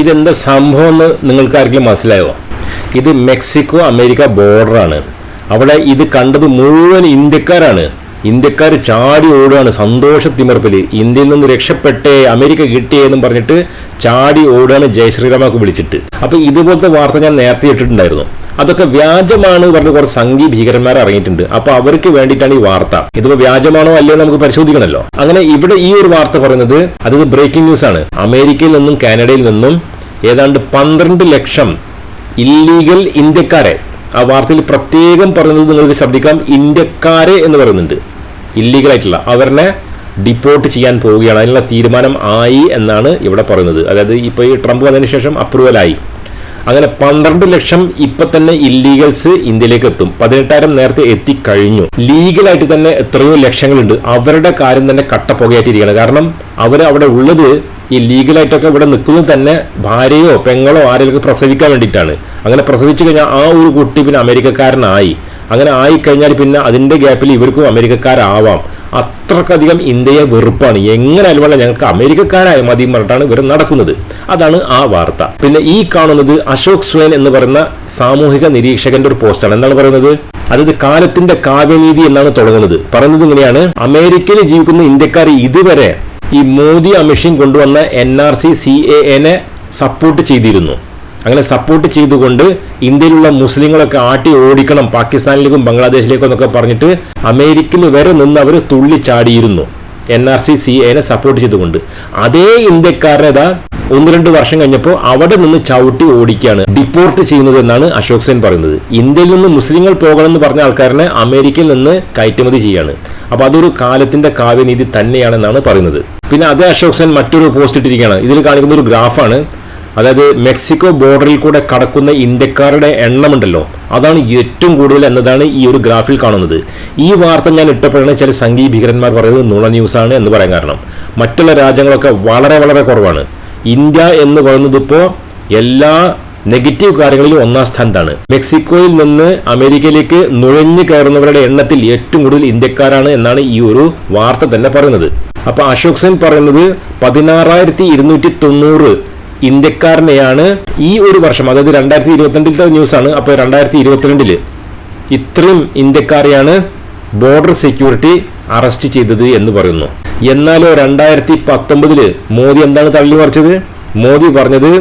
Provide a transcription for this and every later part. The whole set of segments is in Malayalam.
ഇതെന്താ സംഭവം എന്ന് നിങ്ങൾക്ക് ആർക്കും മനസ്സിലായോ? ഇത് മെക്സിക്കോ അമേരിക്ക ബോർഡറാണ് അവിടെ ഇത് കണ്ടത് മുഴുവൻ ഇന്ത്യക്കാരാണ്. ഇന്ത്യക്കാർ ചാടി ഓടുകയാണ്. സന്തോഷ തിമിർപ്പിൽ. ഇന്ത്യയിൽ നിന്ന് രക്ഷപ്പെട്ടേ അമേരിക്ക കിട്ടിയേ എന്നും പറഞ്ഞിട്ട് ചാടി ഓടുകയാണ് ജയ് വിളിച്ചിട്ട്. അപ്പോൾ ഇതുപോലത്തെ വാർത്ത ഞാൻ നേരത്തെ ഇട്ടിട്ടുണ്ടായിരുന്നു. അതൊക്കെ വ്യാജമാണ് പറഞ്ഞ് കുറച്ച് സംഘി ഭീകരന്മാർ ഇറങ്ങിയിട്ടുണ്ട്. അപ്പൊ അവർക്ക് വേണ്ടിയിട്ടാണ് ഈ വാർത്ത. ഇതിപ്പോ വ്യാജമാണോ അല്ലേ നമുക്ക് പരിശോധിക്കണമല്ലോ. അങ്ങനെ ഇവിടെ ഈ ഒരു വാർത്ത പറയുന്നത് അത് ബ്രേക്കിംഗ് ന്യൂസ് ആണ് അമേരിക്കയിൽ നിന്നും കാനഡയിൽ നിന്നും ഏതാണ്ട് പന്ത്രണ്ട് ലക്ഷം ഇല്ലീഗൽ ഇന്ത്യക്കാരെ ആ വാർത്തയിൽ പ്രത്യേകം പറയുന്നത് നിങ്ങൾക്ക് ശ്രദ്ധിക്കാം. ഇന്ത്യക്കാരെ എന്ന് പറയുന്നുണ്ട്. ഇല്ലീഗൽ ആയിട്ടുള്ള അവരെ ഡിപ്പോർട്ട് ചെയ്യാൻ പോവുകയാണ്. അതിനുള്ള തീരുമാനം ആയി എന്നാണ് ഇവിടെ പറയുന്നത്. അതായത് ഇപ്പോൾ ഈ ട്രംപ് വന്നതിന് ശേഷം അപ്രൂവലായി അങ്ങനെ പന്ത്രണ്ട് ലക്ഷം ഇപ്പൊ തന്നെ ഇല്ലീഗൽസ് ഇന്ത്യയിലേക്ക് എത്തും. പതിനെട്ടായിരം നേരത്തെ എത്തിക്കഴിഞ്ഞു. ലീഗലായിട്ട് തന്നെ എത്രയോ ലക്ഷങ്ങളുണ്ട്. അവരുടെ കാര്യം തന്നെ കട്ടപ്പുകയായിട്ടിരിക്കുകയാണ്. കാരണം അവർ അവിടെ ഉള്ളത് ഈ ലീഗലായിട്ടൊക്കെ ഇവിടെ നിൽക്കുന്നത് തന്നെ ഭാര്യയോ പെങ്ങളോ ആരെയൊക്കെ പ്രസവിക്കാൻ വേണ്ടിയിട്ടാണ്. അങ്ങനെ പ്രസവിച്ചു കഴിഞ്ഞാൽ ആ ഒരു കുട്ടി പിന്നെ അമേരിക്കക്കാരനായി. അങ്ങനെ ആയിക്കഴിഞ്ഞാൽ പിന്നെ അതിന്റെ ഗ്യാപ്പിൽ ഇവർക്കും അമേരിക്കക്കാരാവാം. അത്രക്കധികം ഇന്ത്യയെ വെറുപ്പാണ്. എങ്ങനെ അല്ല ഞങ്ങൾക്ക് അമേരിക്കക്കാരായ മതി പറഞ്ഞിട്ടാണ് ഇവർ നടക്കുന്നത്. അതാണ് ആ വാർത്ത. പിന്നെ ഈ കാണുന്നത് അശോക് സ്വയൻ എന്ന് പറയുന്ന സാമൂഹിക നിരീക്ഷകന്റെ ഒരു പോസ്റ്റാണ്. എന്താണ് പറയുന്നത്? അതായത് കാലത്തിന്റെ കാവ്യനീതി എന്നാണ് തുടങ്ങുന്നത്. പറയുന്നത് ഇങ്ങനെയാണ്. അമേരിക്കയിൽ ജീവിക്കുന്ന ഇന്ത്യക്കാർ ഇതുവരെ ഈ മോദി അമിഷൻ കൊണ്ടുവന്ന N R C C A എനെ സപ്പോർട്ട് ചെയ്തിരുന്നു. അങ്ങനെ സപ്പോർട്ട് ചെയ്തുകൊണ്ട് ഇന്ത്യയിലുള്ള മുസ്ലിങ്ങളൊക്കെ ആട്ടി ഓടിക്കണം പാകിസ്ഥാനിലേക്കും ബംഗ്ലാദേശിലേക്കും എന്നൊക്കെ പറഞ്ഞിട്ട് അമേരിക്കയിൽ വരെ നിന്ന് അവർ തുള്ളിച്ചാടിയിരുന്നു എൻ ആർ സി സി എനെ സപ്പോർട്ട് ചെയ്തുകൊണ്ട്. അതേ ഇന്ത്യക്കാരനെ ഇതാ ഒന്ന് രണ്ട് വർഷം കഴിഞ്ഞപ്പോൾ അവിടെ നിന്ന് ചവിട്ടി ഓടിക്കുകയാണ് ഡിപ്പോർട്ട് ചെയ്യുന്നത് എന്നാണ് അശോക് സെൻ പറയുന്നത്. ഇന്ത്യയിൽ നിന്ന് മുസ്ലിങ്ങൾ പോകണം എന്ന് പറഞ്ഞ ആൾക്കാരനെ അമേരിക്കയിൽ നിന്ന് കയറ്റുമതി ചെയ്യാണ്. അപ്പോൾ അതൊരു കാലത്തിന്റെ കാവ്യനീതി തന്നെയാണെന്നാണ് പറയുന്നത്. പിന്നെ അതേ അശോക് സെൻ മറ്റൊരു പോസ്റ്റ് ഇട്ടിരിക്കുകയാണ്. ഇതിൽ കാണിക്കുന്ന ഒരു ഗ്രാഫാണ് അതായത് മെക്സിക്കോ ബോർഡറിൽ കൂടെ കടക്കുന്ന ഇന്ത്യക്കാരുടെ എണ്ണമുണ്ടല്ലോ. അതാണ് ഏറ്റവും കൂടുതൽ എന്നതാണ് ഈ ഒരു ഗ്രാഫിൽ കാണുന്നത്. ഈ വാർത്ത ഞാൻ ഇട്ടപ്പോഴാണ് ചില സംഘീയ ഭീകരന്മാർ പറയുന്നത് നുണ ന്യൂസാണ് എന്ന് പറയാൻ കാരണം. മറ്റുള്ള രാജ്യങ്ങളൊക്കെ വളരെ വളരെ കുറവാണ്. ഇന്ത്യ എന്ന് പറയുന്നത് ഇപ്പോൾ എല്ലാ നെഗറ്റീവ് കാര്യങ്ങളിലും ഒന്നാം സ്ഥാനത്താണ്. മെക്സിക്കോയിൽ നിന്ന് അമേരിക്കയിലേക്ക് നുഴഞ്ഞു കയറുന്നവരുടെ എണ്ണത്തിൽ ഏറ്റവും കൂടുതൽ ഇന്ത്യക്കാരാണ് എന്നാണ് ഈ ഒരു വാർത്ത തന്നെ പറയുന്നത്. അപ്പൊ അശോക് സെൻ പറയുന്നത് പതിനാറായിരത്തി ഇരുന്നൂറ്റി തൊണ്ണൂറ് ഇന്ത്യക്കാരനെയാണ് ഈ ഒരു വർഷം അതായത് രണ്ടായിരത്തി ഇരുപത്തിരണ്ടിലത്തെ ന്യൂസാണ് അപ്പോൾ രണ്ടായിരത്തി ഇരുപത്തിരണ്ടിൽ ഇത്രയും ഇന്ത്യക്കാരെയാണ് ബോർഡർ സെക്യൂരിറ്റി അറസ്റ്റ് ചെയ്തത് എന്ന് പറയുന്നു. എന്നാലോ രണ്ടായിരത്തി പത്തൊമ്പതിൽ മോദി എന്താണ് തള്ളി മറിച്ചത് മോദി പറഞ്ഞത്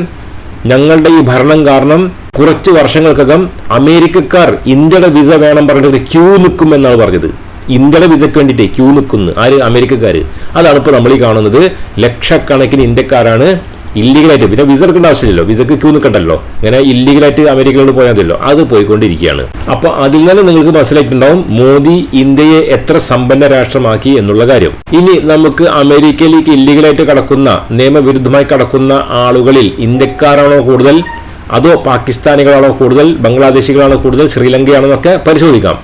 ഞങ്ങളുടെ ഈ ഭരണം കാരണം കുറച്ച് വർഷങ്ങൾക്കകം അമേരിക്കക്കാർ ഇന്ത്യയുടെ വിസ വേണം പറഞ്ഞിട്ട് ക്യൂ നിൽക്കും എന്നാണ് പറഞ്ഞത്. ഇന്ത്യയുടെ വിസയ്ക്ക് വേണ്ടിയിട്ട് ക്യൂ നിൽക്കുന്നു ആര്? അമേരിക്കക്കാർ അതാണ് ഇപ്പോൾ നമ്മൾ ഈ കാണുന്നത്. ലക്ഷക്കണക്കിന് ഇന്ത്യക്കാരാണ് ഇല്ലീഗലായിട്ട് പിന്നെ വിസ എടുക്കേണ്ട ആവശ്യമില്ലല്ലോ. വിസക്ക് ക്യൂ നിൽക്കണ്ടല്ലോ. ഇങ്ങനെ ഇല്ലീഗലായിട്ട് അമേരിക്കയിലോട്ട് പോയാൽ മതിയല്ലോ. അത് പോയിക്കൊണ്ടിരിക്കുകയാണ്. അപ്പോൾ അതിൽ നിന്ന് നിങ്ങൾക്ക് മനസ്സിലായിട്ടുണ്ടാവും മോദി ഇന്ത്യയെ എത്ര സമ്പന്ന രാഷ്ട്രമാക്കി എന്നുള്ള കാര്യം. ഇനി നമുക്ക് അമേരിക്കയിലേക്ക് ഇല്ലീഗലായിട്ട് കടക്കുന്ന നിയമവിരുദ്ധമായി കടക്കുന്ന ആളുകളിൽ ഇന്ത്യക്കാരാണോ കൂടുതൽ? അതോ പാകിസ്ഥാനികളാണോ കൂടുതൽ? ബംഗ്ലാദേശികളാണോ കൂടുതൽ? ശ്രീലങ്കയാണോ എന്നൊക്കെ പരിശോധിക്കാം.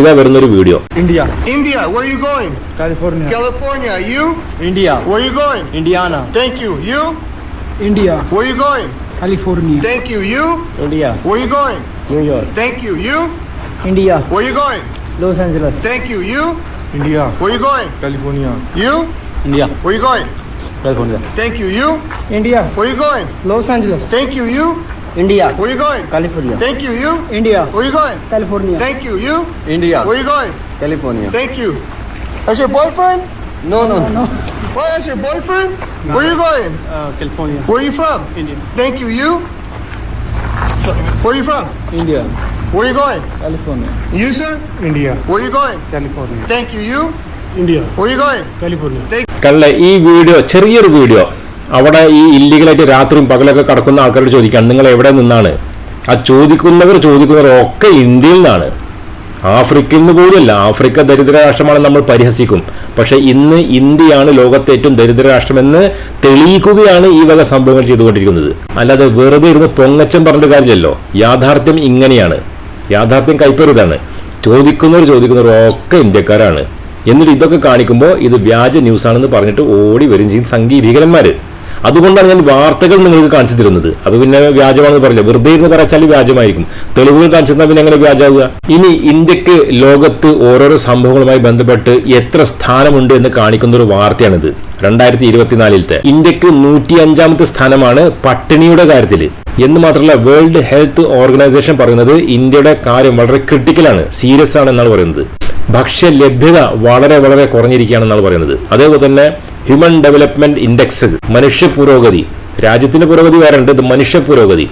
ഇതാ വരുന്നൊരു video. India. India where you you going? California, California, you? India, Where are you going? Indiana, Thank you. You? India, Where are you going? California, Thank you. You? India, Where are you going? New York, Thank you. You? India, Where are you going? Los Angeles, Thank you. You? India, Where are you going? California, You? India, Where are you going? California, Thank you. You? India, Where are you going? Los Angeles, Thank you. You? India, Where are you going? California, Thank you. You? India, Where are you going? California, Thank you. You? India, Where are you going? California. Thank you. That's your boyfriend? No, no, no. What? That's your boyfriend? No. Where are you going? Uh, California, Where are you from? India, Thank you. You? Where are you from? India, Where are you going? California, You, sir? India, Where are you going? California, Thank you. You? India, Where are you going? California. Thank കണ്ട ഈ വീഡിയോ ചെറിയൊരു വീഡിയോ അവിടെ ഈ ഇല്ലീഗലായിട്ട് രാത്രിയും പകലൊക്കെ കടക്കുന്ന ആൾക്കാരോട് ചോദിക്കാൻ നിങ്ങൾ എവിടെ നിന്നാണ് ആ ചോദിക്കുന്നവർ ചോദിക്കുന്നവർ ഒക്കെ ഇന്ത്യയിൽ നിന്നാണ് ആഫ്രിക്കയിൽ നിന്ന് പോലുമല്ല ആഫ്രിക്ക ദരിദ്ര രാഷ്ട്രമാണ് നമ്മൾ പരിഹസിക്കും. പക്ഷേ ഇന്ന് ഇന്ത്യയാണ് ലോകത്തെ ഏറ്റവും ദരിദ്ര രാഷ്ട്രമെന്ന് തെളിയിക്കുകയാണ് ഈ വക സംഭവങ്ങൾ ചെയ്തുകൊണ്ടിരിക്കുന്നത്. അല്ലാതെ വെറുതെ ഇരുന്ന് പൊങ്ങച്ചം പറഞ്ഞ കാര്യമല്ലോ യാഥാർത്ഥ്യം ഇങ്ങനെയാണ്. യാഥാർത്ഥ്യം കൈപ്പറുതാണ്. ചോദിക്കുന്നവർ ചോദിക്കുന്നവർ ഒക്കെ ഇന്ത്യക്കാരാണ്. എന്നിട്ട് ഇതൊക്കെ കാണിക്കുമ്പോൾ ഇത് വ്യാജ ന്യൂസാണെന്ന് പറഞ്ഞിട്ട് ഓടി വരും ചെയ്യും സംഗീ ഭീകരന്മാർ അതുകൊണ്ടാണ് ഞാൻ വാർത്തകൾ നിങ്ങൾക്ക് കാണിച്ചു തരുന്നത്. അപ്പൊ പിന്നെ വ്യാജമാണെന്ന് പറയില്ല. വെറുതെ ഇരുന്ന് പറച്ചാൽ വ്യാജമായിരിക്കും. തെളിവുകൾ കാണിച്ചു തന്നാൽ പിന്നെ എങ്ങനെ വ്യാജാവുക ഇനി ഇന്ത്യയ്ക്ക് ലോകത്ത് ഓരോരോ സംഭവങ്ങളുമായി ബന്ധപ്പെട്ട് എത്ര സ്ഥാനമുണ്ട് എന്ന് കാണിക്കുന്ന ഒരു വാർത്തയാണിത്. രണ്ടായിരത്തി ഇരുപത്തിനാലിലത്തെ. ഇന്ത്യയ്ക്ക് നൂറ്റി അഞ്ചാമത്തെ സ്ഥാനമാണ് പട്ടിണിയുടെ കാര്യത്തിൽ എന്ന് മാത്രമല്ല വേൾഡ് ഹെൽത്ത് ഓർഗനൈസേഷൻ പറയുന്നത് ഇന്ത്യയുടെ കാര്യം വളരെ ക്രിട്ടിക്കലാണ് സീരിയസ് ആണ് എന്നാണ് പറയുന്നത്. ഭക്ഷ്യ ലഭ്യത വളരെ വളരെ കുറഞ്ഞിരിക്കുകയാണെന്നാണ് പറയുന്നത്. അതേപോലെ തന്നെ ഹ്യൂമൻ ഡെവലപ്മെന്റ് ഇൻഡെക്സ് മനുഷ്യ പുരോഗതി. രാജ്യത്തിന്റെ പുരോഗതി വേറെ ഉണ്ട് ഇത് മനുഷ്യ പുരോഗതി.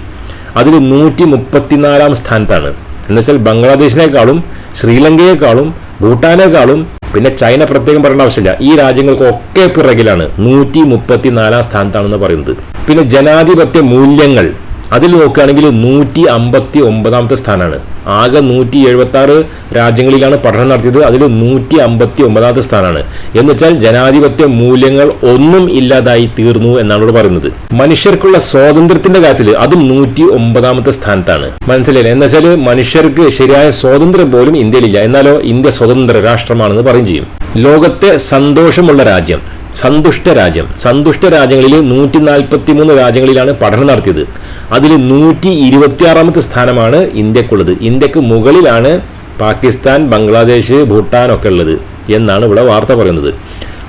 അതിൽ നൂറ്റി മുപ്പത്തിനാലാം സ്ഥാനത്താണ് എന്നുവെച്ചാൽ ബംഗ്ലാദേശിനേക്കാളും ശ്രീലങ്കയെക്കാളും ഭൂട്ടാനേക്കാളും പിന്നെ ചൈന പ്രത്യേകം പറയേണ്ട ആവശ്യമില്ല. ഈ രാജ്യങ്ങൾക്കൊക്കെ പിറകിലാണ് നൂറ്റി മുപ്പത്തിനാലാം സ്ഥാനത്താണെന്ന് പറയുന്നത്. പിന്നെ ജനാധിപത്യ മൂല്യങ്ങൾ. അതിൽ നോക്കുകയാണെങ്കിൽ നൂറ്റി അമ്പത്തി ഒമ്പതാമത്തെ സ്ഥാനമാണ്. ആകെ നൂറ്റി എഴുപത്തി ആറ് രാജ്യങ്ങളിലാണ് പഠനം നടത്തിയത്. അതിൽ നൂറ്റി അമ്പത്തി ഒമ്പതാമത്തെ സ്ഥാനമാണ്. എന്ന് വെച്ചാൽ ജനാധിപത്യ മൂല്യങ്ങൾ ഒന്നും ഇല്ലാതായി തീർന്നു എന്നാണ് ഇവിടെ പറയുന്നത്. മനുഷ്യർക്കുള്ള സ്വാതന്ത്ര്യത്തിന്റെ കാര്യത്തിൽ അതും നൂറ്റി ഒമ്പതാമത്തെ സ്ഥാനത്താണ്. മനസ്സിലായില്ല? എന്ന് വെച്ചാൽ മനുഷ്യർക്ക് ശരിയായ സ്വാതന്ത്ര്യം പോലും ഇന്ത്യയിലില്ല. എന്നാലോ ഇന്ത്യ സ്വതന്ത്ര രാഷ്ട്രമാണെന്ന് പറയും ചെയ്യും. ലോകത്തെ സന്തോഷമുള്ള രാജ്യം. സന്തുഷ്ട രാജ്യം സന്തുഷ്ട രാജ്യങ്ങളിൽ നൂറ്റി നാൽപ്പത്തി മൂന്ന് രാജ്യങ്ങളിലാണ് പഠനം നടത്തിയത്. അതിൽ നൂറ്റി ഇരുപത്തിയാറാമത്തെ സ്ഥാനമാണ് ഇന്ത്യക്കുള്ളത്. ഇന്ത്യയ്ക്ക് മുകളിലാണ് പാകിസ്ഥാൻ ബംഗ്ലാദേശ് ഭൂട്ടാൻ ഒക്കെ ഉള്ളത് എന്നാണ് ഇവിടെ വാർത്ത പറയുന്നത്.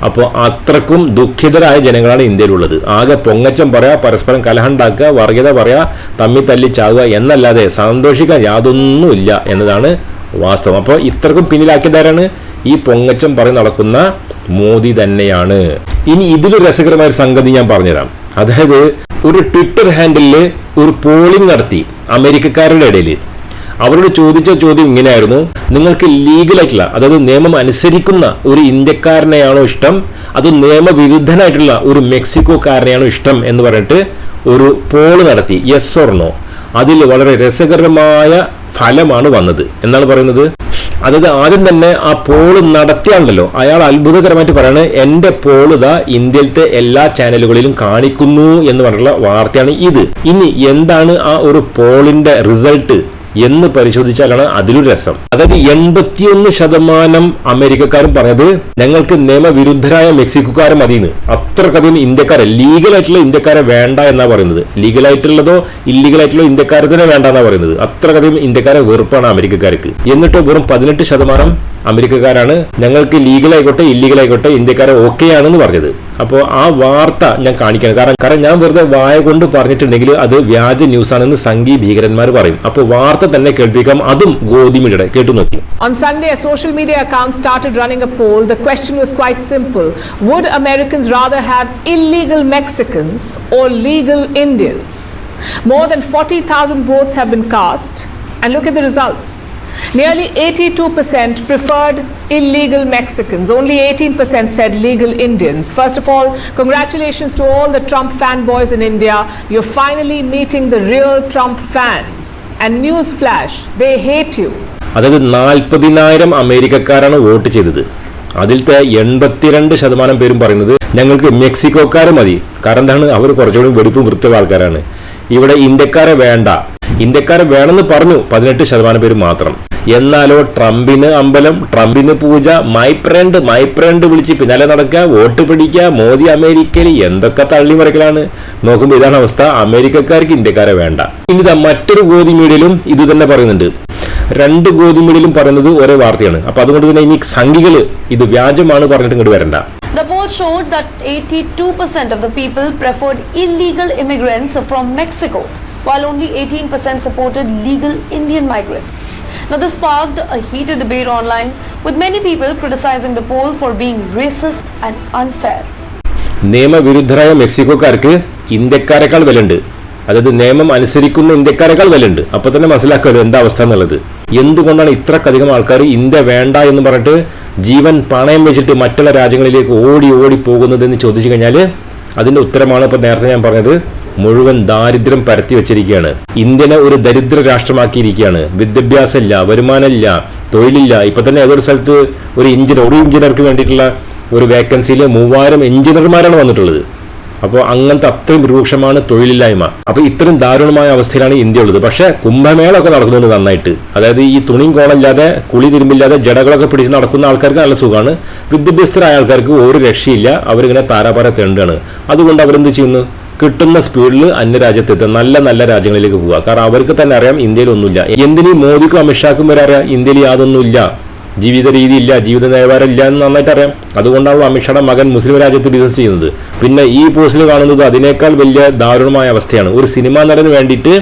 അപ്പോൾ അത്രക്കും ദുഃഖിതരായ ജനങ്ങളാണ് ഇന്ത്യയിലുള്ളത്. ആകെ പൊങ്ങച്ചം പറയാ പരസ്പരം കലഹണ്ടാക്കുക വർഗീയത പറയാ തമ്മി തല്ലി ചാകുക എന്നല്ലാതെ സന്തോഷിക്കാൻ യാതൊന്നുമില്ല എന്നതാണ് വാസ്തവം. അപ്പോൾ ഇത്രക്കും പിന്നിലാക്കിയതാരാണ് ഈ പൊങ്ങച്ചം പറഞ്ഞ് നടക്കുന്ന മോദി തന്നെയാണ്. ഇനി ഇതിൽ രസകരമായ ഒരു സംഗതി ഞാൻ പറഞ്ഞുതരാം. അതായത് ഒരു ട്വിറ്റർ ഹാൻഡിലിൽ ഒരു പോളിംഗ് നടത്തി അമേരിക്കക്കാരുടെ ഇടയിൽ അവരോട് ചോദിച്ച ചോദ്യം ഇങ്ങനെയായിരുന്നു. നിങ്ങൾക്ക് ലീഗലായിട്ടുള്ള അതായത് നിയമം അനുസരിക്കുന്ന ഒരു ഇന്ത്യക്കാരനെയാണോ ഇഷ്ടം? അത് നിയമവിരുദ്ധനായിട്ടുള്ള ഒരു മെക്സിക്കോക്കാരനെയാണോ ഇഷ്ടം എന്ന് പറഞ്ഞിട്ട് ഒരു പോൾ നടത്തി യെസ് ഓർണോ അതിൽ വളരെ രസകരമായ ഫലമാണ് വന്നത്. എന്നാണ് പറയുന്നത്? അതായത് ആദ്യം തന്നെ ആ പോൾ നടത്തിയാണല്ലോ അയാൾ അത്ഭുതകരമായിട്ട് പറയാണ് എന്റെ പോൾ ഇതാ ഇന്ത്യയിലത്തെ എല്ലാ ചാനലുകളിലും കാണിക്കുന്നു എന്ന് പറഞ്ഞിട്ടുള്ള വാർത്തയാണ് ഇത്. ഇനി എന്താണ് ആ ഒരു പോളിന്റെ റിസൾട്ട്? എന്ന് പരിശോധിച്ചാലാണ് അതിലൊരു രസം. അതായത് എൺപത്തിയൊന്ന് ശതമാനം അമേരിക്കക്കാരും പറഞ്ഞത് ഞങ്ങൾക്ക് നിയമവിരുദ്ധരായ മെക്സിക്കോക്കാരെ മതിയെന്ന്. അത്രക്കധികം ഇന്ത്യക്കാരെ ലീഗലായിട്ടുള്ള ഇന്ത്യക്കാരെ വേണ്ട എന്നാ പറയുന്നത്. ലീഗലായിട്ടുള്ളതോ ഇല്ലീഗലായിട്ടുള്ള ഇന്ത്യക്കാരെ തന്നെ വേണ്ട എന്നാ പറയുന്നത്. അത്രക്കധികം ഇന്ത്യക്കാരെ വെറുപ്പാണ് അമേരിക്കക്കാർക്ക്. എന്നിട്ട് വെറും പതിനെട്ട് ശതമാനം അമേരിക്കക്കാരാണ് ഞങ്ങൾക്ക് ലീഗലായിക്കോട്ടെ ഇല്ലീഗലായിക്കോട്ടെ ഇന്ത്യക്കാരെ ഓക്കെ ആണെന്ന് പറഞ്ഞത്. അപ്പോൾ ആ വാർത്ത ഞാൻ കാണിക്കണം കാരണം കാരണം ഞാൻ വെറുതെ വായ കൊണ്ട് പറഞ്ഞിട്ടുണ്ടെങ്കിൽ അത് വ്യാജ ന്യൂസ് ആണെന്ന് സംഘി ഭീകരന്മാർ പറയും അപ്പോൾ വാർത്ത തന്നെ കേൾപ്പിക്കാം അതും ഗോതിമിയുടെ കേട്ടു നോക്കി On Sunday, a social media account started running a poll. The question was quite simple Would Americans rather have illegal Mexicans or legal Indians? More than 40,000 votes have been cast. And look at the results. Nearly 82% preferred illegal Mexicans. Only 18% said legal Indians. First of all, congratulations to all the Trump fanboys in India. You're finally meeting the real Trump fans. And newsflash, they hate you. അതായത് നാൽപ്പതിനായിരം അമേരിക്കക്കാരാണ് വോട്ട് ചെയ്തത് അതിലത്തെ എൺപത്തിരണ്ട് ശതമാനം പേരും പറയുന്നത് ഞങ്ങൾക്ക് മെക്സിക്കോക്കാരെ മതി കാരണം എന്താണ് അവർ കുറച്ചുകൂടി വെടിപ്പും വൃത്തിയുള്ള ആൾക്കാരാണ് ഇവിടെ ഇന്ത്യക്കാരെ വേണ്ട ഇന്ത്യക്കാരെ വേണമെന്ന് പറഞ്ഞു. പതിനെട്ട് ശതമാനം പേര് മാത്രം. എന്നാലോ ട്രംപിന് അമ്പലം ട്രംപിന് പൂജ മൈപ്രണ്ട് മൈപ്രണ്ട് വിളിച്ച് പിന്നാലെ നടക്കുക വോട്ട് പിടിക്കുക മോദി അമേരിക്കയിൽ എന്തൊക്കെ തള്ളി മറിക്കലാണ്. നോക്കുമ്പോൾ ഇതാണ് അവസ്ഥ. അമേരിക്കക്കാർക്ക് ഇന്ത്യക്കാരെ വേണ്ട. ഇനി മറ്റൊരു ഗോതി മീഡിയയിലും ഇത് തന്നെ പറയുന്നുണ്ട്. രണ്ട് ഗോതി മീഡിയയിലും പറയുന്നത് ഒരേ വാർത്തയാണ്. അപ്പൊ അതുകൊണ്ട് തന്നെ ഇനി സംഘികൾ ഇത് വ്യാജമാണ് പറഞ്ഞിട്ട് ഇങ്ങോട്ട് വരണ്ട. The poll showed that 82% of the people preferred illegal immigrants from Mexico, while only 18% supported legal Indian migrants. Now, this sparked a heated debate online, with many people criticizing the poll for being racist and unfair. നിയമവിരുദ്ധരായ മെക്സിക്കോക്കാർക്ക് ഇന്ത്യക്കാരെക്കാൾ വിലയുണ്ട് അതായത് നിയമം അനുസരിക്കുന്ന ഇന്ത്യക്കാരെക്കാൾ വിലയുണ്ട് അപ്പൊ തന്നെ മനസ്സിലാക്കാമല്ലോ എന്താ അവസ്ഥ എന്നുള്ളത് എന്തുകൊണ്ടാണ് ഇത്രക്കധികം ആൾക്കാർ ഇന്ത്യ വേണ്ട എന്ന് പറഞ്ഞിട്ട് ജീവൻ പണയം വെച്ചിട്ട് മറ്റുള്ള രാജ്യങ്ങളിലേക്ക് ഓടി ഓടി പോകുന്നതെന്ന് ചോദിച്ചു കഴിഞ്ഞാൽ അതിന്റെ ഉത്തരമാണ് ഇപ്പൊ നേരത്തെ ഞാൻ പറഞ്ഞത് മുഴുവൻ ദാരിദ്ര്യം പരത്തി വച്ചിരിക്കുകയാണ്. ഇന്ത്യനെ ഒരു ദരിദ്ര രാഷ്ട്രമാക്കിയിരിക്കുകയാണ്. വിദ്യാഭ്യാസമില്ല വരുമാനമില്ല തൊഴിലില്ല. ഇപ്പൊ തന്നെ ഏതൊരു സ്ഥലത്ത് ഒരു എഞ്ചിനീയർ ഒരു എഞ്ചിനീയർക്ക് വേണ്ടിയിട്ടുള്ള ഒരു വേക്കൻസിയിൽ മൂവായിരം എഞ്ചിനീയർമാരാണ് വന്നിട്ടുള്ളത്. അപ്പോൾ അങ്ങനത്തെ അത്രയും രൂക്ഷമാണ് തൊഴിലില്ലായ്മ. അപ്പോൾ ഇത്രയും ദാരുണമായ അവസ്ഥയിലാണ് ഇന്ത്യ ഉള്ളത്. പക്ഷേ കുംഭമേള ഒക്കെ നടക്കുന്നുണ്ട് നന്നായിട്ട്. അതായത് ഈ തുണിയും കോളമില്ലാതെ കുളി തിരുമ്പില്ലാതെ ജടകളൊക്കെ പിടിച്ച് നടക്കുന്ന ആൾക്കാർക്ക് നല്ല സുഖമാണ്. വിദ്യാഭ്യസ്തരായ ആൾക്കാർക്ക് ഒരു രക്ഷയില്ല. അവരിങ്ങനെ താരാപാര തെണ്ടാണ് അതുകൊണ്ട് അവരെന്ത് ചെയ്യുന്നു? കിട്ടുന്ന സ്പീഡിൽ അന്യരാജ്യത്തെത്തുക നല്ല നല്ല രാജ്യങ്ങളിലേക്ക് പോവുക. കാരണം അവർക്ക് തന്നെ അറിയാം ഇന്ത്യയിൽ ഒന്നുമില്ല എന്തിനീ മോദിക്കും അമിത്ഷാക്കും വരെ അറിയാം ഇന്ത്യയിൽ യാതൊന്നുമില്ല. ജീവിത രീതി ഇല്ല ജീവിത നിലവാരം ഇല്ല എന്ന് നന്നായിട്ട് അറിയാം. അതുകൊണ്ടാണ് അമിത്ഷായുടെ മകൻ മുസ്ലിം രാജ്യത്ത് ബിസിനസ് ചെയ്യുന്നത്. പിന്നെ ഈ പോസ്റ്റിൽ കാണുന്നത് അതിനേക്കാൾ വലിയ ദാരുണമായ അവസ്ഥയാണ്. ഒരു സിനിമാ നടന് വേണ്ടിയിട്ട്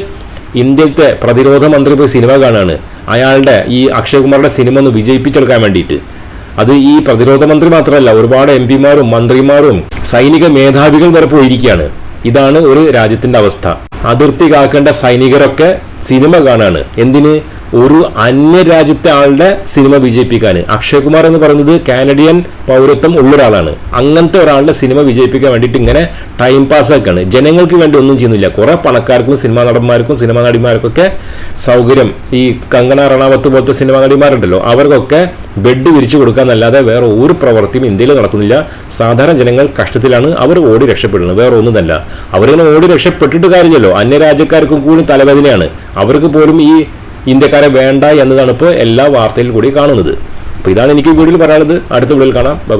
ഇന്ത്യയിലത്തെ പ്രതിരോധ മന്ത്രി പോയി സിനിമ കാണുകയാണ് അയാളുടെ ഈ അക്ഷയ് കുമാറിന്റെ സിനിമ ഒന്ന് വിജയിപ്പിച്ചെടുക്കാൻ വേണ്ടിയിട്ട്. അത് ഈ പ്രതിരോധ മന്ത്രി മാത്രമല്ല ഒരുപാട് എം പിമാരും മന്ത്രിമാരും സൈനിക മേധാവികൾ വരെ പോയിരിക്കുകയാണ്. ഇതാണ് ഒരു രാജ്യത്തിന്റെ അവസ്ഥ. അതിർത്തി കാക്കേണ്ട സൈനികരൊക്കെ സിനിമ കാണാണ്. എന്തിന്? ഒരു അന്യ രാജ്യത്തെ ആളുടെ സിനിമ വിജയിപ്പിക്കാൻ അക്ഷയ് കുമാർ എന്ന് പറയുന്നത് കാനഡിയൻ പൗരത്വം ഉള്ള ഒരാളാണ് അങ്ങനത്തെ ഒരാളുടെ സിനിമ വിജയിപ്പിക്കാൻ വേണ്ടിയിട്ട് ഇങ്ങനെ ടൈം പാസ് ആക്കാണ്. ജനങ്ങൾക്ക് വേണ്ടി ഒന്നും ചെയ്യുന്നില്ല. കുറെ പണക്കാർക്കും സിനിമാ നടന്മാർക്കും സിനിമാ നടിമാർക്കൊക്കെ സൗകര്യം. ഈ കങ്കണ റണാവത്ത് പോലത്തെ സിനിമാ നടിമാരുണ്ടല്ലോ അവർക്കൊക്കെ ബെഡ് വിരിച്ചു കൊടുക്കാന്നല്ലാതെ വേറെ ഒരു പ്രവൃത്തിയും ഇന്ത്യയിൽ നടക്കുന്നില്ല. സാധാരണ ജനങ്ങൾ കഷ്ടത്തിലാണ് അവർ ഓടി രക്ഷപ്പെടുന്നത്. വേറെ ഒന്നുമല്ല. അവരിങ്ങനെ ഓടി രക്ഷപ്പെട്ടിട്ട് കാര്യമല്ലോ അന്യരാജ്യക്കാർക്കും കൂടി തലവേദനയാണ്. അവർക്ക് പോലും ഈ ഇന്ത്യക്കാരെ വേണ്ട എന്നതാണ് ഇപ്പോൾ എല്ലാ വാർത്തയിൽ കൂടി കാണുന്നത്. അപ്പോൾ ഇതാണ് എനിക്ക് കൂടുതൽ പറയാനുള്ളത്. അടുത്ത വീഡിയോയിൽ കാണാം. ബൈ